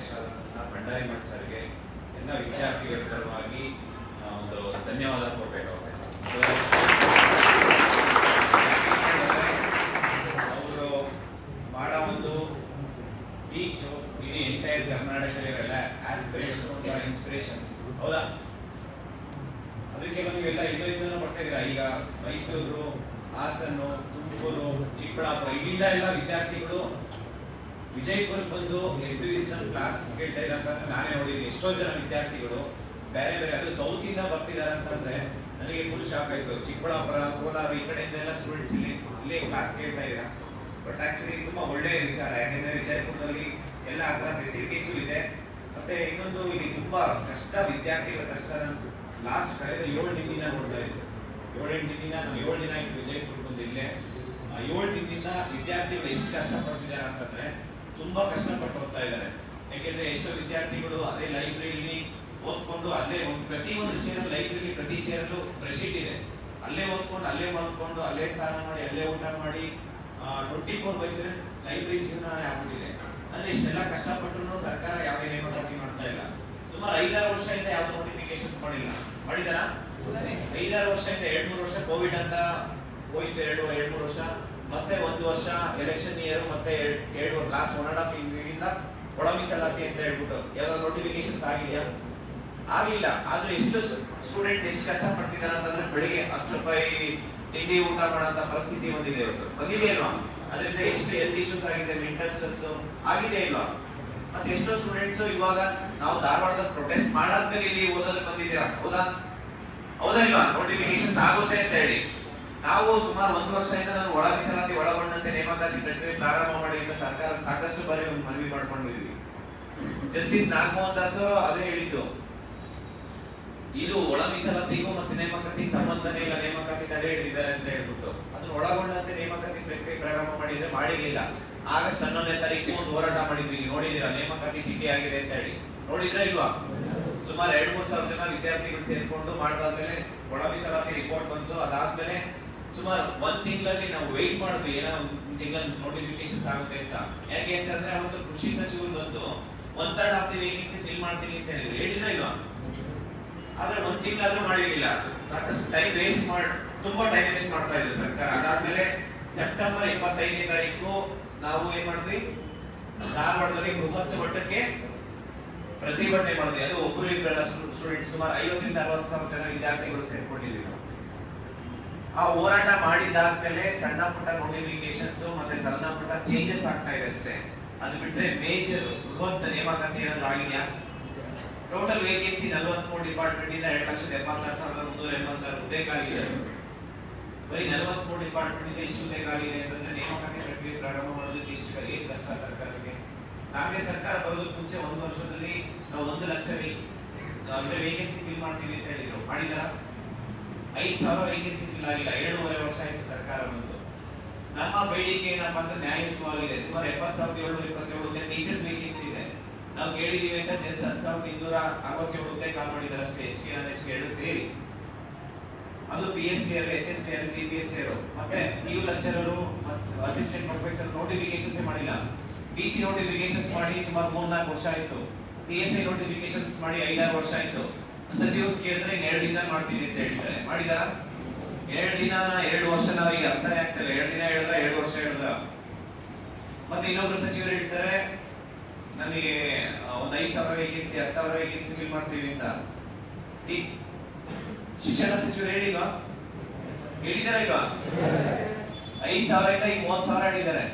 ಅಧ್ಯಕ್ಷರಾದಂತಹ ಭಂಡಾರಿ ಮಠ್ ಸರ್ಗೆ ಎಲ್ಲ ವಿದ್ಯಾರ್ಥಿಗಳ ಪರವಾಗಿ ಒಂದು ಧನ್ಯವಾದ ಕೊಡಬೇಕಾಗುತ್ತೆ ಅವರು. ಮಾಡೋ ಒಂದು ಟೀಚು ಇಡೀ ಎಂಟೈರ್ ಕರ್ನಾಟಕದಲ್ಲಿರಲ್ಲ ಆಸ್ಪಿರೇಷನ್ ಒಂದು ಇನ್ಸ್ಪಿರೇಷನ್ ಹೌದಾ? ಅದಕ್ಕೆ ನೀವೆಲ್ಲ ಇಲ್ಲಿಂದನೂ ಬರ್ತಾ ಇದ್ದೀರಾ? ಈಗ ಮೈಸೂರು ಹಾಸನ್ನು ತುಮಕೂರು, ಚಿಕ್ಕಬಳ್ಳಾಪುರ, ಇಲ್ಲಿಂದ ಎಲ್ಲ ವಿದ್ಯಾರ್ಥಿಗಳು ವಿಜಯಪುರಕ್ಕೆ ಬಂದು ಎಸ್ ಬಿ ಕ್ಲಾಸ್ ಕೇಳ್ತಾ ಇದ್ದಾರೆ ಅಂತಂದ್ರೆ ನಾನೇ ನೋಡಿದ್ದೀನಿ. ಎಷ್ಟೋ ಜನ ವಿದ್ಯಾರ್ಥಿಗಳು ಬೇರೆ ಬೇರೆ, ಅದು ಸೌತ್ ಇಂದ ಬರ್ತಿದ್ದಾರೆ ಅಂತಂದ್ರೆ ನನಗೆ ಫುಲ್ ಶಾಕ್ ಆಯ್ತು. ಚಿಕ್ಕಬಳ್ಳಾಪುರ, ಕೋಲಾರ ಈ ಕಡೆಯಿಂದ ಎಲ್ಲ ಸ್ಟೂಡೆಂಟ್ಸ್ ಇಲ್ಲಿ, ಇಲ್ಲೇ ಕ್ಲಾಸ್ ಕೇಳ್ತಾ ಇದ್ದಾರೆ. ಬಟ್ ಆಕ್ಚುಲಿ ತುಂಬಾ ಒಳ್ಳೆಯ ವಿಚಾರ. ಯಾಕೆಂದ್ರೆ ವಿಜಯಪುರದಲ್ಲಿ ಎಲ್ಲ ಆ ಥರ ಫೆಸಿಲಿಟೀಸು ಇದೆ. ಮತ್ತೆ ಇನ್ನೊಂದು ಇಲ್ಲಿ ತುಂಬಾ ಕಷ್ಟ ವಿದ್ಯಾರ್ಥಿಗಳ ಕಷ್ಟ ಲಾಸ್ಟ್ ಕಳೆದ ಏಳು ದಿನದಿಂದ ನೋಡ್ತಾ ಇದ್ದೆ ಏಳೆಂಟು ದಿನ ನಾನು ಏಳು ದಿನ ಆಯ್ತು ವಿಜಯಪುರ ಬಂದು ಇಲ್ಲೇ. ಏಳು ದಿನದಿಂದ ವಿದ್ಯಾರ್ಥಿಗಳು ಎಷ್ಟು ಕಷ್ಟಪಡ್ತಿದ್ದಾರೆ ಅಂತಂದ್ರೆ ತುಂಬಾ ಕಷ್ಟಪಟ್ಟು ಹೋಗ್ತಾ ಇದ್ದಾರೆ. ಯಾಕೆಂದ್ರೆ ಎಷ್ಟೋ ವಿದ್ಯಾರ್ಥಿಗಳು ಅದೇ ಲೈಬ್ರರಿಲಿ ಓದ್ಕೊಂಡು ಅಲ್ಲೇ ಒಂದು ಪ್ರತಿ ಒಂದು ಚೇರ್ ಲೈಬ್ರರಿ ಪ್ರತಿ ಚೇರಲ್ಲೂ ಬ್ರೆಶೀಟ್ ಇದೆ. ಅಲ್ಲೇ ಓದ್ಕೊಂಡು ಅಲ್ಲೇ ಮಲ್ಕೊಂಡು ಅಲ್ಲೇ ಸ್ನಾನ ಮಾಡಿ ಅಲ್ಲೇ ಊಟ ಮಾಡಿ twenty four by seven library ಜೀವನ ಆಗ್ಬಿಟ್ಟಿದೆ. ಅಂದ್ರೆ ಇಷ್ಟೆಲ್ಲ ಕಷ್ಟಪಟ್ಟು ಸರ್ಕಾರ ಯಾವುದೇ ನೇಮಕಾತಿ ಮಾಡ್ತಾ ಇಲ್ಲ. ಸುಮಾರು ಐದಾರು ವರ್ಷದಿಂದ ಯಾವ್ದು ನೋಟಿಫಿಕೇಶನ್ಸ್ ಮಾಡಿಲ್ಲ. ಮಾಡಿದಾರ? ಐದಾರು ವರ್ಷದಿಂದ ಎರಡ್ ಮೂರು ವರ್ಷ ಕೋವಿಡ್ ಅಂತ ಹೋಯ್ತು ಎರಡು ಎರಡ್ ಮೂರು ವರ್ಷ. ಮತ್ತೆ ಒಂದು ವರ್ಷ ಎಲೆಕ್ಷನ್ ಇಯರ್ ಮತ್ತೆ ಎರಡ್- ಲಾಸ್ಟ್ ಒನ್ ಅಂಡ್ ಹಾಫ್ ಇಂದ ಒಳ ಅಂತ ಹೇಳ್ಬಿಟ್ಟು ಯಾವ್ದಾದ್ರು ನೋಟಿಫಿಕೇಶನ್ಸ್ ಆಗಿದೆಯಾ? ಆಗಲಿಲ್ಲ. ಆದ್ರೆ ಎಷ್ಟು ಸ್ಟೂಡೆಂಟ್ಸ್ ಎಷ್ಟು ಕಷ್ಟ ಪಡ್ತಿದ್ದಾರೆ ಅಂತಂದ್ರೆ ಬೆಳಿಗ್ಗೆ ಹತ್ತು ರೂಪಾಯಿ ತಿಂಡಿ ಊಟ ಮಾಡುವಂತ ಪರಿಸ್ಥಿತಿ ಬಂದಿದೆ ಇವತ್ತು. ಬಂದಿದೆ ಅಲ್ವಾ? ಅದರಿಂದ ಎಷ್ಟು ಹೆಲ್ತ್ ಇಶ್ಯೂಸ್ ಆಗಿದೆ ಮೆಂಟಲ್ ಸ್ಟ್ರೆಸ್ ಆಗಿದೆ ಇಲ್ವಾ ಮತ್ತೆ ಎಷ್ಟೋ ಸ್ಟೂಡೆಂಟ್ಸ್ ಇವಾಗ ನಾವು ಧಾರವಾಡದಲ್ಲಿ ಪ್ರೊಟೆಸ್ಟ್ ಮಾಡಾದ್ಮೇಲೆ ಇಲ್ಲಿ ಓದೋದಕ್ಕೆ ಬಂದಿದ್ದೀರಾ? ಹೌದಾ? ಹೌದಾ ಇಲ್ವಾ? ನೋಟಿಫಿಕೇಶನ್ಸ್ ಆಗುತ್ತೆ ಅಂತ ಹೇಳಿ. ನಾವು ಸುಮಾರು ಒಂದು ವರ್ಷದಿಂದ ನಾನು ಒಳ ಮೀಸಲಾತಿ ಒಳಗೊಂಡಂತೆ ನೇಮಕಾತಿ ಪ್ರಕ್ರಿಯೆ ಪ್ರಾರಂಭ ಮಾಡಿ ಅಂತ ಸರ್ಕಾರ ಸಾಕಷ್ಟು ಬಾರಿ ಒಂದು ಮನವಿ ಮಾಡ್ಕೊಂಡಿದ್ವಿ ಜಸ್ಟಿಸ್ ನಾಗಮೋಹನ್ ದಾಸ್ ಅದೇ ಹೇಳಿದ್ದು. ಇದು ಒಳ ಮೀಸಲಾತಿಗೂ ಮತ್ತೆ ನೇಮಕಾತಿಗೆ ಸಂಬಂಧನೇ ಇಲ್ಲ, ನೇಮಕಾತಿ ತಡೆ ಹಿಡಿದಿದ್ದಾರೆ ಅಂತ ಹೇಳ್ಬಿಟ್ಟು. ಅದನ್ನ ಒಳಗೊಂಡಂತೆ ನೇಮಕಾತಿ ಪ್ರಕ್ರಿಯೆ ಪ್ರಾರಂಭ ಮಾಡಿದ್ರೆ ಮಾಡಿರ್ಲಿಲ್ಲ. ಆಗಸ್ಟ್ ಹನ್ನೊಂದನೇ ತಾರೀಕು ಒಂದು ಹೋರಾಟ ಮಾಡಿದ್ವಿ. ನೋಡಿದೀರಾ ನೇಮಕಾತಿ ತಿಥಿ ಆಗಿದೆ ಅಂತ ಹೇಳಿ. ನೋಡಿದ್ರಾ ಇಲ್ವಾ? ಸುಮಾರು ಎರಡ್ ಮೂರ್ ಸಾವಿರ ಜನ ವಿದ್ಯಾರ್ಥಿಗಳು ಸೇರ್ಕೊಂಡು ಮಾಡಿದಾದ್ಮೇಲೆ ಒಳ ಮೀಸಲಾತಿ ರಿಪೋರ್ಟ್ ಬಂತು. ಅದಾದ್ಮೇಲೆ ಸುಮಾರು ಒಂದ್ ತಿಂಗಳಲ್ಲಿ ನಾವು ವೆಯ್ಟ್ ಮಾಡಿದ್ವಿ ಏನೋ ಒಂದ್ ತಿಂಗಳಲ್ಲಿ ನೋಟಿಫಿಕೇಶನ್ಸ್ ಆಗುತ್ತೆ ಅಂತ. ಯಾಕೆ ಅಂತಂದ್ರೆ ಅವತ್ತು ಕೃಷಿ ಸಚಿವರು ಬಂದು ಒಂದ್ third of the vacancy fill ಮಾಡ್ತೀನಿ ಅಂತ ಹೇಳಿದ್ರು. ಹೇಳಿದ್ರ ಇಲ್ವಾ? ಆದ್ರೆ ಒಂದ್ ತಿಂಗಳಾದ್ರೂ ಮಾಡಿರ್ಲಿಲ್ಲ. ಸಾಕಷ್ಟು ಟೈಮ್ ವೇಸ್ಟ್ ಮಾಡ್, ತುಂಬಾ ಟೈಮ್ ವೇಸ್ಟ್ ಮಾಡ್ತಾ ಇದ್ರು ಸರ್ಕಾರ. ಅದಾದ್ಮೇಲೆ ಸೆಪ್ಟೆಂಬರ್ ಇಪ್ಪತ್ತೈದನೇ ತಾರೀಕು ನಾವು ಏನ್ ಮಾಡಿದ್ವಿ? ಧಾರವಾಡದಲ್ಲಿ ಬೃಹತ್ ಮಟ್ಟಕ್ಕೆ ಪ್ರತಿಭಟನೆ ಮಾಡಿದ್ವಿ. ಅದು ಒಬ್ಬರು ಇಬ್ಬರೆಲ್ಲ ಸ್ಟೂಡೆಂಟ್ ಸುಮಾರು ಐವತ್ತರಿಂದ ಅರವತ್ತು ಸಾವಿರ ಜನ ವಿದ್ಯಾರ್ಥಿಗಳು ಸೇರ್ಕೊಂಡಿದ್ವಿ ನಾವು. ಆ ಹೋರಾಟ ಮಾಡಿದಾದ್ಮೇಲೆ ಸಣ್ಣ ಪುಟ್ಟ ನೋಟಿಫಿಕೇಶನ್ಸ್ ಮತ್ತೆ ಸಣ್ಣ ಪುಟ್ಟ ಚೇಂಜಸ್ ಆಗ್ತಾ ಇದೆ ಅಷ್ಟೇ. ಅದು ಬಿಟ್ರೆ ಮೇಜರ್ ಬೃಹತ್ ನೇಮಕಾತಿ ಏನಾದ್ರು ಆಗಿದೆಯಾ? ಟೋಟಲ್ ವೇಕೆನ್ಸಿ ನಲವತ್ಮೂರು ಡಿಪಾರ್ಟ್ಮೆಂಟ್ ಇಂದ ಎರಡು ಲಕ್ಷದ ಎಪ್ಪತ್ತಾರು ಸಾವಿರದ ಮುನ್ನೂರ ಎಂಬತ್ತಾರು ಹುದ್ದೆ ಖಾಲಿ ಇದೆ. ಬರೀ ನಲವತ್ಮೂರು ಡಿಪಾರ್ಟ್ಮೆಂಟ್ ಎಷ್ಟು ಹುದ್ದೆ ಖಾಲಿ ಅಂತಂದ್ರೆ ನೇಮಕಾತಿ ಪ್ರಕ್ರಿಯೆ ಪ್ರಾರಂಭ ಮಾಡೋದಕ್ಕೆ ಇಷ್ಟು ಕಲಿ ಕಷ್ಟ ಸರ್ಕಾರಕ್ಕೆ. ಕಾಂಗ್ರೆಸ್ ಸರ್ಕಾರ ಬರೋದಕ್ಕೆ ಮುಂಚೆ ಒಂದು ವರ್ಷದಲ್ಲಿ ನಾವು ಒಂದು ಲಕ್ಷ ವೇಕೆ ಅಂದ್ರೆ ವೇಕೆನ್ಸಿ ಫಿಲ್ ಮಾಡ್ತೀವಿ ಅಂತ ಹೇಳಿದ್ರು. ಮಾಡಿದಾರ ಐದು ಸಾವಿರ ವೇಕೆನ್ಸಿ ಫಿಲ್ ಆಗಿಲ್ಲ. ಎರಡೂವರೆ ವರ್ಷ ಆಯಿತು ಸರ್ಕಾರ ಬಂದು. ನಮ್ಮ ಬೇಡಿಕೆ ಏನಪ್ಪ ಅಂದ್ರೆ ನ್ಯಾಯಯುತವಾಗಿದೆ. ಸುಮಾರು ಎಪ್ಪತ್ತು ಸಾವಿರದ ಏಳ್ನೂರ ಇಪ್ಪತ್ತೇಳು ಟೀಚರ್ಸ್ ವೇಕೆನ್ಸಿ ಇದೆ. ನಾವು ಕೇಳಿದೀವಿ ಅಂತ ಜಸ್ಟ್ ಹತ್ತು ಸಾವಿರದ ಇನ್ನೂರ ಅರವತ್ತೇಳು ಹುದ್ದೆ ಕಾಲ್ ಮಾಡಿದ್ದಾರೆ ಅಷ್ಟೇ ಎಚ್ ಕೆ ಎಚ್ ಕೆ ಎರಡು ಸೇರಿ. ಅದು P S T H S T G P S T ಮತ್ತೆ ನೀವು ಲೆಕ್ಚರರು ಅಸಿಸ್ಟೆಂಟ್ ಪ್ರೊಫೆಸರ್ ನೋಟಿಫಿಕೇಶನ್ಸ್ ಮಾಡಿಲ್ಲ. ಬಿ ಸಿ ನೋಟಿಫಿಕೇಶನ್ಸ್ ಮಾಡಿ ಸುಮಾರು ಮೂರ್ನಾಲ್ಕು ವರ್ಷ ಆಯಿತು. ಪಿ ಎಸ್ ಐ ನೋಟಿಫಿಕೇಶನ್ಸ್ ಮಾಡಿ ಐದಾರು ವರ್ಷ ಆಯ್ತು. ಸಚಿವರು ಕೇಳಿದ್ರೆ ಎರಡು ದಿನ ಮಾಡ್ತೀನಿ ಅಂತ ಹೇಳ್ತಾರೆ ಮಾಡಿದಾರ? ಎರಡು ದಿನ ಎರಡು ವರ್ಷ ನಾವೀಗ ಅರ್ಥನೇ ಆಗ್ತಿಲ್ಲ ಎರಡು ದಿನ ಹೇಳಿದ್ರ, ಎರಡು ವರ್ಷ ಹೇಳಿದ್ರ. ಮತ್ತೆ ಇನ್ನೊಬ್ರು ಸಚಿವರು ಹೇಳ್ತಾರೆ, ನಮಗೆ ಒಂದು ಐದು ಸಾವಿರ ವೇಕೆನ್ಸಿ ಹತ್ತು ಸಾವಿರ ವೇಕೆನ್ಸಿ ಫಿಲ್ ಮಾಡ್ತೀವಿ ಅಂತ. ಶಿಕ್ಷಣ ಸಚಿವರು ಹೇಳಿಲ್ವಾ? ಹೇಳಿದಾರ ಇಲ್ವಾ? ಐದು ಸಾವಿರದಿಂದ ಈಗ ಮೂವತ್ತು ಸಾವಿರ ಹೇಳಿದ್ದಾರೆ.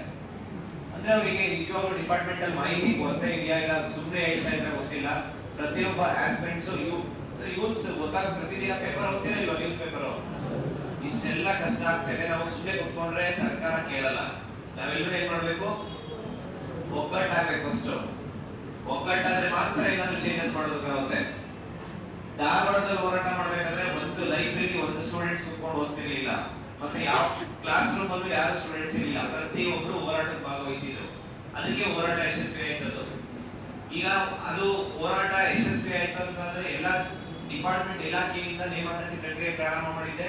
ಅಂದ್ರೆ ಅವರಿಗೆ ನಿಜವಾಗ್ಲೂ ಡಿಪಾರ್ಟ್ಮೆಂಟ್ ಅಲ್ಲಿ ಮಾಹಿತಿ ಗೊತ್ತೇ ಇದೆಯಾ ಇಲ್ಲ ಸುಮ್ಮನೆ ಹೇಳ್ತಾ ಇದ್ರೆ ಗೊತ್ತಿಲ್ಲ. ಪ್ರತಿಯೊಬ್ಬ ಆಸ್ಪಿರೆಂಟ್ಸ್ ಯೂತ್ಸ್ ಗೊತ್ತಾಗ ಪ್ರತಿದಿನ ಪೇಪರ್ ಓದ್ತೀರಾ ಇಲ್ವಾ ನ್ಯೂಸ್ ಪೇಪರ್ ಇಷ್ಟೆಲ್ಲ ಕಷ್ಟ ಆಗ್ತಿದೆ ನಾವು ಸುಮ್ಮನೆ ಕುತ್ಕೊಂಡ್ರೆ ಸರ್ಕಾರ ಕೇಳಲ್ಲ. ನಾವೆಲ್ಲರೂ ಏನ್ ಮಾಡ್ಬೇಕು? ಒಗ್ಗಟ್ಟಾಗ್ಬೇಕು ಫಸ್ಟ್ ಒಗ್ಗಟ್ಟಾದ್ರೆ ಮಾತ್ರ ಏನಾದ್ರು ಚೇಂಜಸ್ ಮಾಡೋದಕ್ಕಾಗುತ್ತೆ. ಧಾರವಾಡದಲ್ಲಿ ಹೋರಾಟ ಮಾಡ್ಬೇಕಾದ್ರೆ ಒಂದು ಲೈಬ್ರರಿ ಒಂದು ಸ್ಟೂಡೆಂಟ್ಸ್ ಕುತ್ಕೊಂಡು ಓದ್ತಿರ್ಲಿಲ್ಲ. ಮತ್ತೆ ಯಾವ ಕ್ಲಾಸ್ ರೂಮ್ ಅಲ್ಲೂ ಯಾರು ಸ್ಟೂಡೆಂಟ್ಸ್ ಇರಲಿಲ್ಲ. ಪ್ರತಿಯೊಬ್ಬರು ಹೋರಾಟಕ್ಕೆ ಭಾಗವಹಿಸಿದ್ರು. ಅದಕ್ಕೆ ಹೋರಾಟ ಯಶಸ್ವಿ ಆಯ್ತದ್ದು ಈಗ ಅದು ಹೋರಾಟ ಯಶಸ್ವಿ ಆಯ್ತು ಅಂತಂದ್ರೆ ಎಲ್ಲ ಡಿಪಾರ್ಟ್ಮೆಂಟ್ ಇಲಾಖೆಯಿಂದ ನೇಮಕಾತಿ ಪ್ರಕ್ರಿಯೆ ಪ್ರಾರಂಭ ಮಾಡಿದ್ದೆ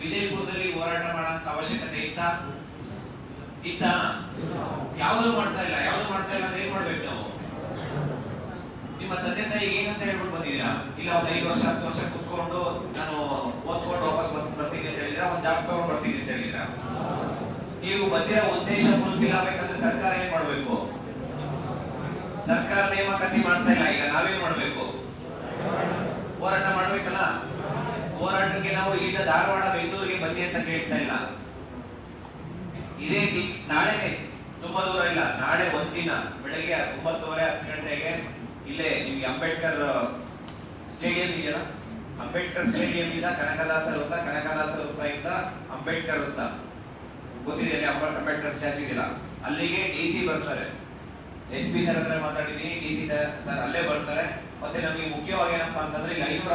ವಿಜಯಪುರದಲ್ಲಿ ಹೋರಾಟ ಮಾಡುವಂತ ಅವಶ್ಯಕತೆ ಇತ್ತ? ಇತ್ತ? ಯಾವುದು ಮಾಡ್ತಾ ಇಲ್ಲ. ಯಾವುದು ಮಾಡ್ತಾ ಇಲ್ಲ ಅಂದ್ರೆ ಏನ್ ಮಾಡ್ಬೇಕು ನಾವು? ನಿಮ್ಮ ತಂದೆ ತಾಯಿ ಏನಂತ ಹೇಳ್ಬಿಟ್ಟು ಬಂದಿದ್ದೀರಾ? ಇಲ್ಲ ಒಂದ್ ಐದು ವರ್ಷ, ಹತ್ತು ವರ್ಷ ಕುತ್ಕೊಂಡು ನಾನು ಓದ್ಕೊಂಡು ವಾಪಸ್ ಬರ್ತೀನಿ ಅಂತ ಹೇಳಿದ್ರೆ ಒಂದು ಜಾಬ್ ತಗೊಂಡು ಬರ್ತೀನಿ ಅಂತ ಹೇಳಿದ್ರ ನೀವು ಬಂದಿರೋ ಉದ್ದೇಶ ಫುಲ್ಫಿಲ್ ಆಗ್ಬೇಕಂದ್ರೆ ಸರ್ಕಾರ ಏನ್ ಮಾಡ್ಬೇಕು? ಸರ್ಕಾರ ನೇಮಕಾತಿ ಮಾಡ್ತಾ ಇಲ್ಲ. ಈಗ ನಾವೇನ್ ಮಾಡ್ಬೇಕು? ಹೋರಾಟ ಮಾಡ್ಬೇಕಲ್ಲ? ಹೋರಾಟಕ್ಕೆ ನಾವು ಈಗ ಧಾರವಾಡ, ಬೆಂಗಳೂರಿಗೆ ಬನ್ನಿ ಅಂತ ಕೇಳ್ತಾ ಇಲ್ಲ. ಇದೇ ನಾಳೆ ತುಂಬಾ ದೂರ ಇಲ್ಲ. ನಾಳೆ ಒಂದಿನ, ಬೆಳಗ್ಗೆ ಒಂಬತ್ತುವರೆ, ಹತ್ತು ಗಂಟೆಗೆ ಇಲ್ಲೇ ನಿಮ್ಗೆ ಅಂಬೇಡ್ಕರ್ ಸ್ಟೇಡಿಯಂ ಇದೆಯಲ್ಲ? ಅಂಬೇಡ್ಕರ್ ಸ್ಟೇಡಿಯಂ ಇಂದ ಕನಕದಾಸ ವೃತ್ತ ಕನಕದಾಸ ವೃತ್ತ ಇಂದ ಅಂಬೇಡ್ಕರ್ ವೃತ್ತ. ಗೊತ್ತಿದೆ ಅಲ್ಲಿ ಅಂಬೇಡ್ಕರ್ ಸ್ಟ್ಯಾಚು ಇದೆಯಲ್ಲ? ಅಲ್ಲಿಗೆ ಡಿ ಸಿ ಬರ್ತಾರೆ. ಎಸ್ ಪಿ ಸರ್ ಹತ್ರ ಮಾತಾಡಿದೀನಿ ಡಿ ಸಿ ಸರ್ ಅಲ್ಲೇ ಬರ್ತಾರೆ. ಮತ್ತೆ ನಮಗೆ ಮುಖ್ಯವಾಗಿ ಏನಪ್ಪ ಅಂತಂದ್ರೆ ಈಗ ಐನೂರ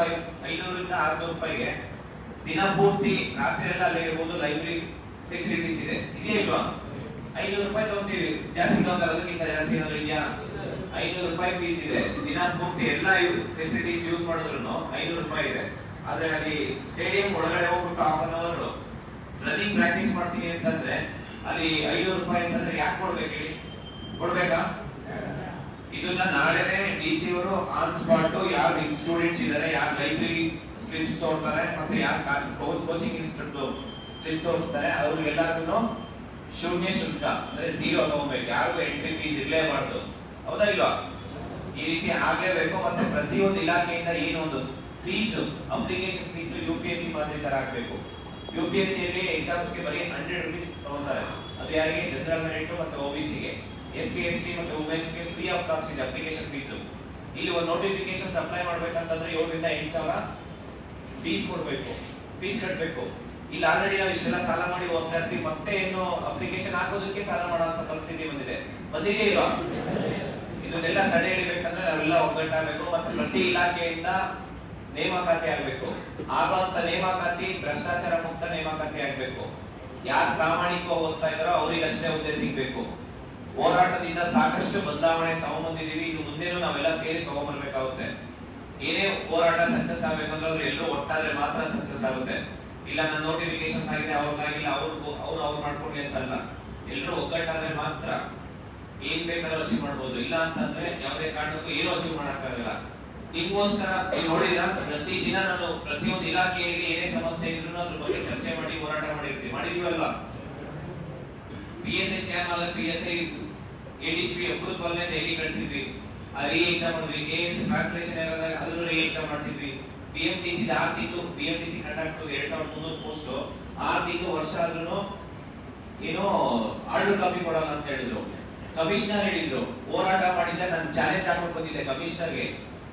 ಐನೂರಿಂದ ಆರ್ನೂರು ರೂಪಾಯಿಗೆ ದಿನ ಪೂರ್ತಿ ರಾತ್ರಿ ಎಲ್ಲ ಅಲ್ಲಿ ಇರ್ಬೋದು ಲೈಬ್ರರಿ ಫೆಸಿಲಿಟೀಸ್ ಇದೆ. ಇದೆಯಾ ಇಲ್ವಾ? ಐನೂರು ರೂಪಾಯಿ ತಗೊಂತೀವಿ. ಜಾಸ್ತಿ ತಗೊಂತಾರೆ ಅದಕ್ಕಿಂತ ಜಾಸ್ತಿ ಏನಾದ್ರು ಇದೆಯಾ? ಐನೂರು ರೂಪಾಯಿ ಫೀಸ್ ಇದೆ. ದಿನ ಪೂರ್ತಿ ಎಲ್ಲ ಫೆಸಿಲಿಟೀಸ್ ಯೂಸ್ ಮಾಡಿದ್ರು ಐನೂರು ರೂಪಾಯಿ ಇದೆ. ಆದ್ರೆ ಅಲ್ಲಿ ಸ್ಟೇಡಿಯಂ ಒಳಗಡೆ ಹೋಗ್ಬಿಟ್ಟು half an hour running practice ಮಾಡ್ತೀನಿ ಅಂತಂದ್ರೆ ಅಲ್ಲಿ ಐನೂರು ರೂಪಾಯಿ ಅಂತಂದ್ರೆ ಯಾಕೆ ಕೊಡ್ಬೇಕು ಹೇಳಿ? ಕೊಡ್ಬೇಕಾ? ಇದನ್ನ ನಾಳೆನೇ ಡಿ ಸಿ ಅವರು ಆನ್ ಸ್ಪಾಟ್ ಯಾರು ಸ್ಟೂಡೆಂಟ್ಸ್ ಇದಾರೆ, ಯಾರು ಲೈಬ್ರರಿ ಸ್ಕ್ರಿಪ್ಟ್ಸ್ ತೋರ್ತಾರೆ ಮತ್ತೆ ಯಾರು ಕೋಚಿಂಗ್ ಇನ್ಸ್ಟಿಟ್ಯೂಟ್ ಸ್ಕ್ರಿಪ್ಟ್ ತೋರಿಸ್ತಾರೆ ಅವ್ರಿಗೆಲ್ಲರಿಗೂ ಶೂನ್ಯ ಶುಲ್ಕ, ಅಂದ್ರೆ ಝೀರೋ ತಗೋಬೇಕು ಯಾರು ಎಂಟ್ರಿ ಫೀಸ್ ಇರಲೇಬಾರ್ದು ಹೌದಾ ಇಲ್ವಾ? ಈ ರೀತಿ ಆಗಲೇಬೇಕು ಮತ್ತೆ ಪ್ರತಿಯೊಂದು ಇಲಾಖೆಯಿಂದ ಏನು ಒಂದು fees application fees U P S C ಮಾದರಿ ತರ ಆಗಬೇಕು. ಯು ಪಿ ಎಸ್ ಸಿ ಎಕ್ಸಾಮ್ಸ್ಗೆ ಬರೀ ಹಂಡ್ರೆಡ್ ರುಪೀಸ್ ತಗೋತಾರೆ. ಅದು ಯಾರಿಗೆ? ಜನರಲ್ ಮೆರಿಟ್ ಮತ್ತೆ ಒಬಿಸಿಗೆ ಎಸ್ ಸಿ ಎಸ್ ಟಿ ಮತ್ತೆ ವುಮೆನ್ಸ್ಗೆ ಫ್ರೀ ಆಫ್ ಕಾಸ್ಟ್ ಇದೆ ಅಪ್ಲಿಕೇಶನ್ ಫೀಸ್ ಇಲ್ಲಿ ಒಂದು ನೋಟಿಫಿಕೇಶನ್ ಅಪ್ಲೈ ಮಾಡ್ಬೇಕಂತಂದ್ರೆ ಏಳರಿಂದ ಎಂಟು ಸಾವಿರ ಫೀಸ್ ಕೊಡ್ಬೇಕು. ಫೀಸ್ ಕಟ್ಟಬೇಕು ಇಲ್ಲಿ ಆಲ್ರೆಡಿ ನಾವು ಇಷ್ಟೆಲ್ಲ ಸಾಲ ಮಾಡಿ ಓದ್ತಾ ಇರ್ತೀವಿ ಮತ್ತೆ ಏನು ಅಪ್ಲಿಕೇಶನ್ ಹಾಕೋದಕ್ಕೆ ಸಾಲ ಮಾಡುವಂತ ಪರಿಸ್ಥಿತಿ ಬಂದಿದೆ. ಬಂದಿದೆಯೇ ಇಲ್ವಾ? ಇದನ್ನೆಲ್ಲ ತಡೆ ಹಿಡಿಬೇಕಂದ್ರೆ ನಾವೆಲ್ಲ ಒಗ್ಗಟ್ಟಾಗಬೇಕು ಮತ್ತೆ ಪ್ರತಿ ಇಲಾಖೆಯಿಂದ ನೇಮಕಾತಿ ಆಗ್ಬೇಕು. ಆಗುವಂತ ನೇಮಕಾತಿ, ಭ್ರಷ್ಟಾಚಾರ ಮುಕ್ತ ನೇಮಕಾತಿ ಆಗ್ಬೇಕು. ಯಾರು ಪ್ರಾಮಾಣಿಕವಾಗಿ ಓದ್ತಾ ಇದಾರೋ ಅವರಿಗಷ್ಟೇ ಹುದ್ದೆ ಸಿಗ್ಬೇಕು. ಹೋರಾಟದಿಂದ ಸಾಕಷ್ಟು ಬದಲಾವಣೆ ತಗೊಂಡ್ಬಂದಿದೀವಿ ಇನ್ನು ಮುಂದೆನೂ ನಾವೆಲ್ಲ ಸೇರಿ ತಗೊಂಡ್ಬರ್ಬೇಕಾಗುತ್ತೆ. ಏನೇ ಹೋರಾಟ ಸಕ್ಸಸ್ ಆಗ್ಬೇಕಂದ್ರೆ ಅವ್ರು ಎಲ್ಲರೂ ಒಟ್ಟಾದ್ರೆ ಮಾತ್ರ ಸಕ್ಸಸ್ ಆಗುತ್ತೆ. ಇಲ್ಲ, ನನ್ನ ನೋಟಿಫಿಕೇಶನ್ ಆಗಿದೆ ಅವ್ರದ್ದಾಗಿಲ್ಲ ಅವ್ರಿಗೂ ಅವ್ರು ಅವ್ರು ಅಂತ ಅಂತಲ್ಲ. ಎಲ್ಲರೂ ಒಗ್ಗಟ್ಟಾದ್ರೆ ಮಾತ್ರ ಏನ್ ಬೇಕಾದ್ರೂ ಅಚೀವ್ ಮಾಡ್ಬೋದು. ಇಲ್ಲ ಅಂತಂದ್ರೆ ಯಾವುದೇ ಕಾರಣಕ್ಕೂ ಏನು ಅಚೀವ್ ಮಾಡಕ್ಕಾಗಲ್ಲ. ನಿಮ್ಗೋಸ್ಕರ, ನೀವು ನೋಡಿದ್ರ ಪ್ರತಿ ದಿನ ನಾನು ಪ್ರತಿಯೊಂದು ಇಲಾಖೆಯಲ್ಲಿ ಏನೇ ಸಮಸ್ಯೆ ಇದ್ರು ಅದ್ರ ಬಗ್ಗೆ ಚರ್ಚೆ ಮಾಡಿ ಹೋರಾಟ ಮಾಡಿರ್ತೀವಿ. ಮಾಡಿದೀವಲ್ಲ ಪಿ ಎಸ್ ಐ ಸ್ಕ್ಯಾನ್ ಆದ್ರೆ ಪಿ ಎಸ್ ಐ ಎಡಿಶ್ವಿ ಅಮೃತ್ ಕಾಲೇಜ್ ಐಡಿ ಕಳಿಸಿದ್ವಿ. ಅಲ್ಲಿ ಎಕ್ಸಾಮ್ ಮಾಡಿದ್ವಿ ಕೆ ಎಸ್ ಟ್ರಾನ್ಸ್ಲೇಷನ್ ಇರೋದಾಗ ಅದನ್ನು ಎಕ್ಸಾಮ್ ಮಾಡಿಸಿದ್ವಿ. ಬಿ ಎಂ ಟಿ ಸಿ ಆರು ತಿಂಗಳು B M T C conductor ಎರಡ್ ಸಾವಿರದ ಮುನ್ನೂರು ಪೋಸ್ಟ್ ಆರು ತಿಂಗಳು ವರ್ಷ ಆದ್ರೂ ಏನೋ ಆರ್ಡರ್ ಕಾಪಿ ಕೊಡಲ್ಲ ಅಂತ ಹೇಳಿದ್ರು. ಕಮಿಷನರ್ ಹೇಳಿದ್ರು, ಹೋರಾಟ ಮಾಡಿದ್ದೆ, ನಾನು ಚಾಲೆಂಜ್ ಹಾಕೊಂಡು ಬಂದಿದ್ದೆ ಕಮಿಷನರ್ಗೆ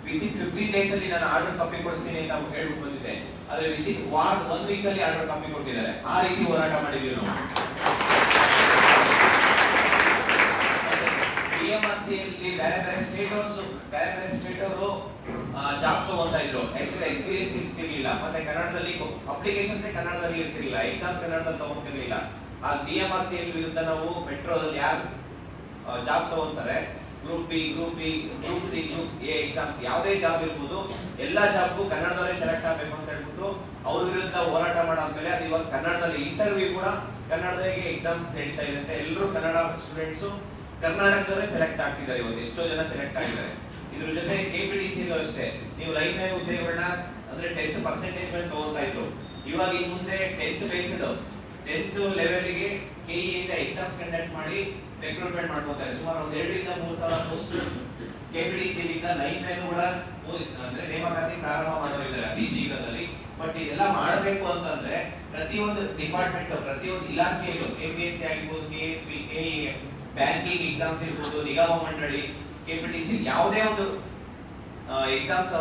ವಿತ್ ಇನ್ ಫಿಫ್ಟೀನ್ ಡೇಸ್ ಅಲ್ಲಿ ನಾನು ಆರ್ಡರ್ ಕಾಪಿ ಕೊಡಿಸ್ತೀನಿ ಅಂತ ಹೇಳ್ಬಿಟ್ಟು ಬಂದಿದ್ದೆ. ಆದ್ರೆ ವಿತ್ ಇನ್ ವಾರ್ ಒನ್ ವೀಕ್ ಅಲ್ಲಿ ಆರ್ಡರ್ ಕಾಪಿ ಕೊಟ್ಟಿದ್ದಾರೆ ಆ ರೀತಿ ಹೋರಾಟ ಮಾಡಿದ್ವಿ ನಾವು. ಡಿಎಂಆರ್ಸಿ ಅಲ್ಲಿ ಬೇರೆ ಬೇರೆ ಸ್ಟೇಟ್ ಅವರು ಬೇರೆ ಬೇರೆ ಸ್ಟೇಟ್ ಅವರು ಜಾಬ್ ತಗೊಂತಾ ಇದ್ರು. ಆಕ್ಚುಲಿ ಎಕ್ಸ್ಪೀರಿಯನ್ಸ್ ಇರ್ತಿರ್ಲಿಲ್ಲ. ಮತ್ತೆ ಕನ್ನಡದಲ್ಲಿ ಅಪ್ಲಿಕೇಶನ್ಸ್ ಕನ್ನಡದಲ್ಲಿ ಇರ್ತಿರ್ಲಿಲ್ಲ. ಎಕ್ಸಾಮ್ ಕನ್ನಡದಲ್ಲಿ ತಗೊಂತಿರ್ಲಿಲ್ಲ. ಆ ಡಿಎಂಆರ್ಸಿ ವಿರುದ್ಧ ನಾವು ಮೆಟ್ರೋದಲ್ಲಿ ಯಾರು ಜಾಬ್ ತಗೊಂತಾರೆ group B group B group C group A exams ಯಾವುದೇ ಜಾಬ್ ಇರ್ಬೋದು. ಎಲ್ಲ ಜಾಬ್ಗೂ ಕನ್ನಡದಲ್ಲೇ ಸೆಲೆಕ್ಟ್ ಆಗ್ಬೇಕು ಅಂತ ಹೇಳ್ಬಿಟ್ಟು ಅವ್ರ ವಿರುದ್ಧ ಹೋರಾಟ ಮಾಡಾದ್ಮೇಲೆ ಅದು ಇವಾಗ ಕನ್ನಡದಲ್ಲಿ ಇಂಟರ್ವ್ಯೂ ಕೂಡ ಕನ್ನಡದಾಗೆ ಎಕ್ಸಾಮ್ಸ್ ನಡೀತಾ ಇದೆ ಅಂತ ಎಲ್ಲರೂ ಕನ್ನಡ ಸ್ಟೂಡೆಂಟ್ಸ್ ಕರ್ನಾಟಕದವರೇ ಸೆಲೆಕ್ಟ್ ಆಗ್ತಿದ್ದಾರೆ ಇವತ್ತು. ಎಷ್ಟೋ ಜನ ಸೆಲೆಕ್ಟ್ ಆಗಿದ್ದಾರೆ. ಇದ್ರ ಜೊತೆ ಕೆ ಪಿ ಡಿ ಸಿ ಅಷ್ಟೇ. ನೀವು ಲೈನ್ ಮ್ಯಾನ್ ಹುದ್ದೆಗಳನ್ನ ಅಂದ್ರೆ ಟೆಂತ್ ಪರ್ಸೆಂಟೇಜ್ ಮೇಲೆ ತಗೋತಾ ಇದ್ರು. ಇವಾಗ ಇನ್ ಮುಂದೆ ಟೆಂತ್ ಬೇಸ್ಡ್ ಟೆಂತ್ ಲೆವೆಲ್ಗೆ ಕೆ ಇಂದ ಎಕ್ಸಾಮ್ಸ್ ಕಂಡಕ್ಟ್ ಮಾಡಿ ರೆಕ್ರೂಟ್ಮೆಂಟ್ ಮಾಡ್ಕೋತಾರೆ. ಸುಮಾರು ಒಂದ್ ಎರಡರಿಂದ ಮೂರು ಸಾವಿರ post K P D C line ಕೂಡ ಅಂದ್ರೆ ನೇಮಕಾತಿ ಪ್ರಾರಂಭ ಮಾಡೋರಿದ್ದಾರೆ ಅತಿ ಶೀಘ್ರದಲ್ಲಿ. ಬಟ್ ಇದೆಲ್ಲ ಮಾಡಬೇಕು ಅಂತಂದ್ರೆ ಪ್ರತಿಯೊಂದು ಡಿಪಾರ್ಟ್ಮೆಂಟ್ ಪ್ರತಿಯೊಂದು ಇಲಾಖೆಯಲ್ಲೂ ಕೆ ಪಿ ಎಸ್ ಸಿ ಆಗಿರ್ಬೋದು K S B K banking exams ಇರ್ಬೋದು ನಿಗಮ ಮಂಡಳಿ ಕೆ ಪಿ ಟಿ ಸಿ ಯಾವುದೇ ಒಂದು ಎಕ್ಸಾಮ್ಸ್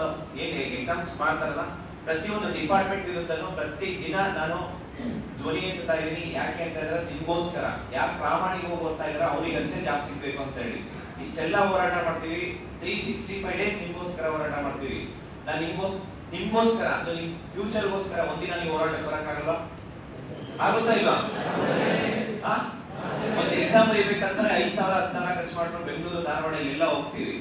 ಏನು ಎಕ್ಸಾಮ್ಸ್ ಮಾಡ್ತಾರಲ್ಲ, ಪ್ರತಿಯೊಂದು ಡಿಪಾರ್ಟ್ಮೆಂಟ್ ವಿರುದ್ಧನೂ ಪ್ರತಿ ದಿನ ನಾನು ಧ್ವನಿ ಎತ್ತುತ್ತಾ ಇದ್ದೀನಿ. ಯಾಕೆ ಅಂತ ಹೇಳಿದ್ರೆ, ನಿಮಗೋಸ್ಕರ, ಯಾರು ಪ್ರಾಮಾಣಿಕವಾಗಿ ಓದ್ತಾ ಅವ್ರಿಗೆ ಅಷ್ಟೇ ಜಾಬ್ ಸಿಗ್ಬೇಕು ಅಂತ ಹೇಳಿ. ಇಷ್ಟೆಲ್ಲ ಹೋರಾಟ ಮಾಡ್ತೀವಿ. ತ್ರೀ ಸಿಕ್ಸ್ಟಿ ಫೈವ್ ಡೇಸ್ ನಿಮಗೋಸ್ಕರ ಹೋರಾಟ ಮಾಡ್ತೀವಿ. ನಾನು ನಿಮ್ಗೋಸ್, ನಿಮ್ಗೋಸ್ಕರ ಅದು ನಿಮ್ ಫ್ಯೂಚರ್ಗೋಸ್ಕರ ಒಂದಿನ ನೀವು ಹೋರಾಟ ಬರಕ್ಕಾಗಲ್ವಾ? ಆಗುತ್ತಾ ಇಲ್ವಾ? ಒಂದು ಎಕ್ಸಾಮ್ ಬರೀಬೇಕಂದ್ರೆ ಐದ್ ಸಾವಿರ, ಹತ್ತು ಸಾವಿರ ಖರ್ಚು ಮಾಡ್ಕೊಂಡು ಬೆಂಗಳೂರು, ಧಾರವಾಡ ಎಲ್ಲ ಹೋಗ್ತೀವಿ.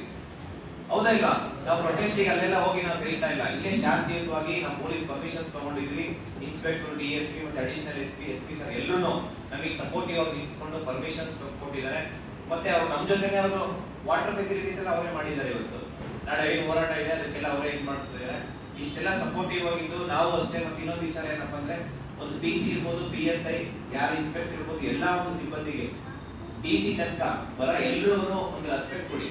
ಹೌದಾ ಇಲ್ಲ ನಾವು ಪ್ರೊಟೆಸ್ಟಿಗೆ ಅಲ್ಲೆಲ್ಲ ಹೋಗಿ ನಾವು ಕರೀತಾ ಇಲ್ಲ. ಇಲ್ಲೇ ಶಾಂತಿಯುತವಾಗಿ ನಾವು ಪೊಲೀಸ್ ಪರ್ಮಿಷನ್ ತಗೊಂಡಿದ್ವಿ. ಇನ್ಸ್ಪೆಕ್ಟರ್ ಡಿ ಎಸ್ ಪಿ ಮತ್ತೆ additional S P S P sir ಎಲ್ಲರೂ ನಮಗೆ ಸಪೋರ್ಟಿವ್ ಆಗಿ ನಿಂತ್ಕೊಂಡು ಪರ್ಮಿಷನ್ಸ್ ಕೊಟ್ಟಿದ್ದಾರೆ. ಮತ್ತೆ ಅವ್ರು ನಮ್ಮ ಜೊತೆನೆ ಅವರು ವಾಟರ್ ಫೆಸಿಲಿಟೀಸ್ ಎಲ್ಲ ಅವರೇ ಮಾಡಿದ್ದಾರೆ ಇವತ್ತು. ನಾಳೆ ಏನು ಹೋರಾಟ ಇದೆ ಅದಕ್ಕೆಲ್ಲ ಅವರೇ ಇದು ಮಾಡ್ತಿದ್ದಾರೆ. ಇಷ್ಟೆಲ್ಲ ಸಪೋರ್ಟಿವ್ ಆಗಿದ್ದು ನಾವು ಅಷ್ಟೇ. ಮತ್ತೆ ಇನ್ನೊಂದು ವಿಚಾರ ಏನಪ್ಪಾ ಅಂದ್ರೆ ಒಂದು ಪಿ ಸಿ ಇರ್ಬೋದು ಪಿ ಎಸ್ ಐ ಯಾರು ಇನ್ಸ್ಪೆಕ್ಟರ್ ಇರ್ಬೋದು, ಎಲ್ಲ ಒಂದು ಸಿಬ್ಬಂದಿಗೆ ಡಿ ಸಿ ತನಕ ಬರ ಎಲ್ರಿಗೂ ಒಂದು ರೆಸ್ಪೆಕ್ಟ್ ಕೊಡಿ.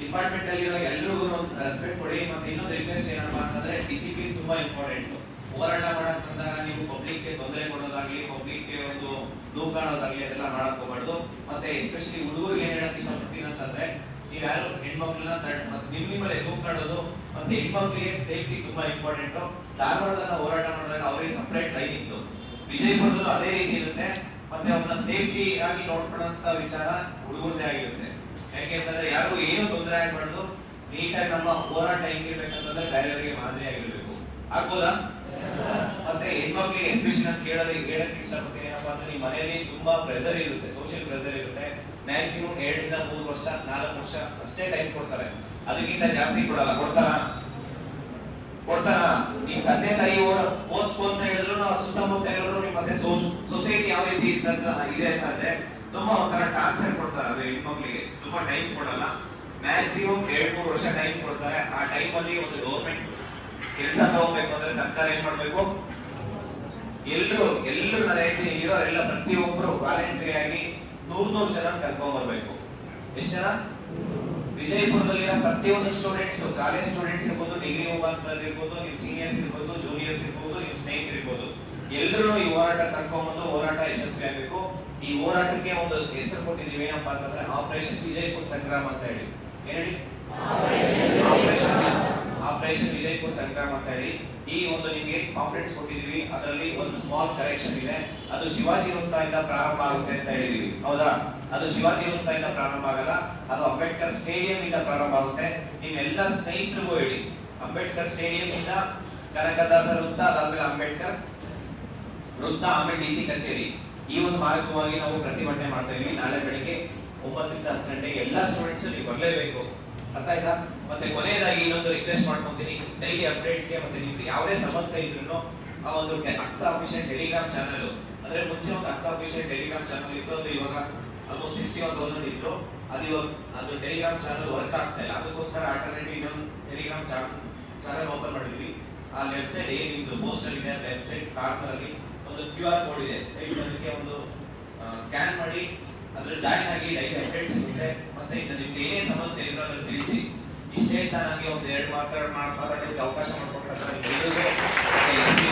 ಡಿಪಾರ್ಟ್ಮೆಂಟ್ ಅಲ್ಲಿರೋ ಎಲ್ರಿಗೂ ಒಂದು ರೆಸ್ಪೆಕ್ಟ್ ಕೊಡಿ, ಮತ್ತೆ ಇನ್ನೊಂದು ರಿಕ್ವೆಸ್ಟ್ ಏನಪ್ಪಾ ಅಂತಂದ್ರೆ ಡಿಸಿಪ್ಲಿನ್ ತುಂಬಾ ಇಂಪಾರ್ಟೆಂಟ್ ಹೋರಾಟ ಮಾಡಕ್ ನೀವು ಪಬ್ಲಿಕ್ಗೆ ತೊಂದರೆ ಕೊಡೋದಾಗ್ಲಿ ಪಬ್ಲಿಕ್ಗೆ ಒಂದು ನೋವು ಕಾಣೋದಾಗ್ಲಿ ಅದೆಲ್ಲ ಮಾಡಕ್ ಮತ್ತೆ ಎಸ್ಪೆಷಲಿ ಹುಡುಗರಿಗೆ ಏನ್ ಹೇಳಕ್ ಇಷ್ಟಪಡ್ತೀನಿ ಅಂತಂದ್ರೆ ನೀವು ಯಾರು? ಹೆಣ್ಮಕ್ಳನ್ನ ಮತ್ತೆ ನಿಮ್ ನಿಮ್ಮಲ್ಲಿ ಕಾಣೋದು ಮತ್ತೆ ಹೆಣ್ಮಕ್ಳಿಗೆ ಸೇಫ್ಟಿ ತುಂಬಾ ಇಂಪಾರ್ಟೆಂಟ್ ಧಾರವಾಡದನ್ನ ಹೋರಾಟ ಮಾಡಿದಾಗ ಅವರಿಗೆ ಸಪ್ರೇಟ್ ಲೈನ್ ಇತ್ತು. ವಿಜಯಪುರದಲ್ಲೂ ಅದೇ ರೀತಿ ಇರುತ್ತೆ. ಮತ್ತೆ ಅವ್ರನ್ನ ಸೇಫ್ಟಿ ಆಗಿ ನೋಡ್ಕೊಳ್ಳೋಂತ ವಿಚಾರ ಹುಡುಗರದೇ ಆಗಿರುತ್ತೆ. ಯಾಕೆ ಯಾಕೆಂತಂದ್ರೆ ಯಾರಿಗೂ ಏನು ತೊಂದರೆ ಆಗ್ಬಾರ್ದು. ನೀಟಾಗಿ ನಮ್ಮ ಹೋರಾಟ ಹೆಂಗಿರ್ಬೇಕಂತಂದ್ರೆ ಬೇರೆಯವರಿಗೆ ಮಾದರಿ ಆಗಿರ್ಬೇಕು. ಆಗ್ಬೋದಾ? ಮತ್ತೆ ಹೆಣ್ಮಕ್ಳಿಗೆ ಎಸ್ಪೆಷಲಿ ಕೇಳೋದಕ್ಕೆ ಹೇಳಕ್ ಇಷ್ಟಪಡ್ತೀನಿ. ನಿಮ್ಮ ಮನೆಯಲ್ಲಿ ತುಂಬಾ ಪ್ರೆಸರ್ ಇರುತ್ತೆ ಸೋಷಿಯಲ್ ಪ್ರೆಸರ್ ಇರುತ್ತೆ. ಮ್ಯಾಕ್ಸಿಮಮ್ ಎರಡರಿಂದ ಮೂರು ವರ್ಷ, ನಾಲ್ಕು ವರ್ಷ ಅಷ್ಟೇ ಟೈಮ್ ಕೊಡ್ತಾರೆ. ಅದಕ್ಕಿಂತ ಜಾಸ್ತಿ ಕೊಡಲ್ಲ. ಕೊಡ್ತಾರಾ? ಕೊಡ್ತಾರ? ನಿಮ್ ತಂದೆ ತಾಯಿ ಓದ್ಕೊ ಅಂತ ಹೇಳಿದ್ರು ನಾವು ಸುತ್ತಮುತ್ತ ಹೇಳಿದ್ರು ನಿಮ್ ಮತ್ತೆ ಸೊಸೈಟಿ ಯಾವ ರೀತಿ ಇದ್ದಂತ ಇದೆ ಅಂತಂದ್ರೆ ತುಂಬಾ ಒಂಥರ ಟಾರ್ಚರ್ ಕೊಡ್ತಾರೆ ಅದು ಹೆಣ್ಮಕ್ಳಿಗೆ. ತುಂಬಾ ಟೈಮ್ ಕೊಡಲ್ಲ. ಮ್ಯಾಕ್ಸಿಮಮ್ ಎರಡ್ ಮೂರು ವರ್ಷ ಟೈಮ್ ಕೊಡ್ತಾರೆ. ಆ ಟೈಮ್ ಅಲ್ಲಿ ಒಂದು ಗೌರ್ಮೆಂಟ್ ಕೆಲಸ ತಗೋಬೇಕು ಅಂದ್ರೆ ಸರ್ಕಾರ ಏನ್ ಮಾಡ್ಬೇಕು? ಎಲ್ರು ಎಲ್ಲರೂ ನಾನು ಹೇಳ್ತೀನಿ ಎಲ್ಲ ಪ್ರತಿಯೊಬ್ರು ವಾಲಂಟರಿ ಆಗಿ ನೂರ್ ನೂರ್ ಜನ ಕರ್ಕೊಂಡ್ ಬರ್ಬೇಕು. ಎಷ್ಟು ಜನ? ವಿಜಯಪುರದಲ್ಲಿರೋ ಪ್ರತಿಯೊಂದು ಸ್ಟೂಡೆಂಟ್ಸ್ ಕಾಲೇಜ್ ಸ್ಟೂಡೆಂಟ್ಸ್ ಇರ್ಬೋದು ಡಿಗ್ರಿ ಹೋಗುವಂತದ್ದು ಇರ್ಬೋದು ನಿಮ್ ಸೀನಿಯರ್ಸ್ ಇರ್ಬೋದು ಜೂನಿಯರ್ಸ್ ಇರ್ಬೋದು ನಿಮ್ ಸ್ನೇಹಿತರು ಇರ್ಬೋದು. ಎಲ್ಲರೂ ಈ ಹೋರಾಟ ಕರ್ಕೊಂಡ್ಬಂದು ಹೋರಾಟ ಯಶಸ್ವಿ ಆಗ್ಬೇಕು. ಈ ಹೋರಾಟಕ್ಕೆ ಒಂದು ಹೆಸರು ಕೊಟ್ಟಿದೀವಿ ಏನಪ್ಪಾ ಅಂತಂದ್ರೆ ಆಪರೇಷನ್ ವಿಜಯಪುರ ಸಂಗ್ರಾಮ ಅಂತ ಹೇಳಿ. ಏನ್ ಹೇಳಿ? ಆಪರೇಷನ್ ಆಪರೇಷನ್ ವಿಜಯಪುರ ಸಂಗ್ರಾಮ್ ಅಂತ ಹೇಳಿ. ಈ ಒಂದು ನಿಮಗೆ ಕಾಂಪ್ಲೆಂಟ್ಸ್ ಕೊಟ್ಟಿದೀವಿ. ಅದರಲ್ಲಿ ಒಂದು ಸ್ಮಾಲ್ ಕರೆಕ್ಷನ್ ಇದೆ. ಅದು ಶಿವಾಜಿ ವೃತ್ತದಿಂದ ಪ್ರಾರಂಭ ಆಗುತ್ತೆ ಅಂತ ಹೇಳಿದೀವಿ. ಹೌದಾ? ಅದು ಶಿವಾಜಿ ವೃತ್ತದಿಂದ ಪ್ರಾರಂಭ ಆಗಲ್ಲ. ಅದು ಅಂಬೇಡ್ಕರ್ ಸ್ಟೇಡಿಯಂ ಇಂದ ಪ್ರಾರಂಭ ಆಗುತ್ತೆ. ನಿಮ್ಮೆಲ್ಲ ಸ್ನೇಹಿತರಿಗೂ ಹೇಳಿ. ಅಂಬೇಡ್ಕರ್ ಸ್ಟೇಡಿಯಂ ಇಂದ ಕನಕದಾಸ ವೃತ್ತ, ಅದಾದ್ಮೇಲೆ ಅಂಬೇಡ್ಕರ್ ವೃತ್ತ, ಆಮೇಲೆ ಡಿ ಸಿ ಕಚೇರಿ. ಈ ಒಂದು ಮಾರ್ಗವಾಗಿ ನಾವು ಪ್ರತಿಭಟನೆ ಮಾಡ್ತಾ ಇದೀವಿ. ನಾಳೆ ಬೆಳಿಗ್ಗೆ ಒಂಬತ್ತರಿಂದ ಹತ್ತು ಗಂಟೆಗೆ ಎಲ್ಲಾ ಸ್ಟೂಡೆಂಟ್ಸ್ ಬರಲೇಬೇಕು. ಅರ್ಥ ಆಯ್ತಾ ಮತ್ತೆ ಕೊನೆಯದಾಗಿ ಇನ್ನೊಂದು ರಿಕ್ವೆಸ್ಟ್ ಮಾಡ್ಕೊತೀನಿ. ಡೈಲಿ ಅಪ್ಡೇಟ್ಸ್ಗೆ ಮತ್ತೆ ನಿಮ್ದು ಯಾವುದೇ ಸಮಸ್ಯೆ ಇದ್ರೂ ಆ ಒಂದು ಅಕ್ಸ ಅಫಿಷಿಯಲ್ ಟೆಲಿಗ್ರಾಮ್ ಚಾನಲ್ ಅಂದ್ರೆ ಮುಂಚೆ ಒಂದು ಅಕ್ಸ ಅಫಿಷಿಯಲ್ ಟೆಲಿಗ್ರಾಮ್ ಚಾನಲ್ ಇತ್ತು. ಅದು ಇವಾಗ ಆಲ್ಮೋಸ್ಟ್ ಸಿಕ್ಸ್ಟಿ ಒನ್ ತೌಸಂಡ್ ಇದ್ರು ಅದು ಇವಾಗ ಅದು ಟೆಲಿಗ್ರಾಮ್ ಚಾನಲ್ ವರ್ಕ್ ಆಗ್ತಾ ಇಲ್ಲ. ಅದಕ್ಕೋಸ್ಕರ ಆಲ್ಟರ್ನೇಟಿವ್ ಇನ್ನೊಂದು ಟೆಲಿಗ್ರಾಮ್ ಚಾನಲ್ ಚಾನಲ್ ಓಪನ್ ಮಾಡಿದ್ವಿ. ಆ ಸೈಡ್ ಏನ್ ನಿಮ್ದು? ಪೋಸ್ಟರ್ ಇದೆ ಲೆಫ್ಟ್ ಸೈಡ್ ಕಾರ್ನರ್ ಅಲ್ಲಿ ಒಂದು ಕ್ಯೂ ಆರ್ ಕೋಡ್ ಇದೆ. ಅದಕ್ಕೆ ಒಂದು ಸ್ಕ್ಯಾನ್ ಮಾಡಿ. ಅದ್ರ ಜಾಯಿನ್ ಆಗಿ ಡೈಲಿ ಅಪ್ಡೇಟ್ ಸಿಗುತ್ತೆ. ಮತ್ತೆ ಇನ್ನು ನಿಮ್ಗೆ ಏನೇ ಸಮಸ್ಯೆ ಇರೋ ಅದನ್ನ ತಿಳಿಸಿ. ಇಷ್ಟೇ ಅಂತ ನನಗೆ ಒಂದು ಎರಡು ಮಾತಾಡ ಮಾತಾಡೋದಕ್ಕೆ ಅವಕಾಶ ಪಿ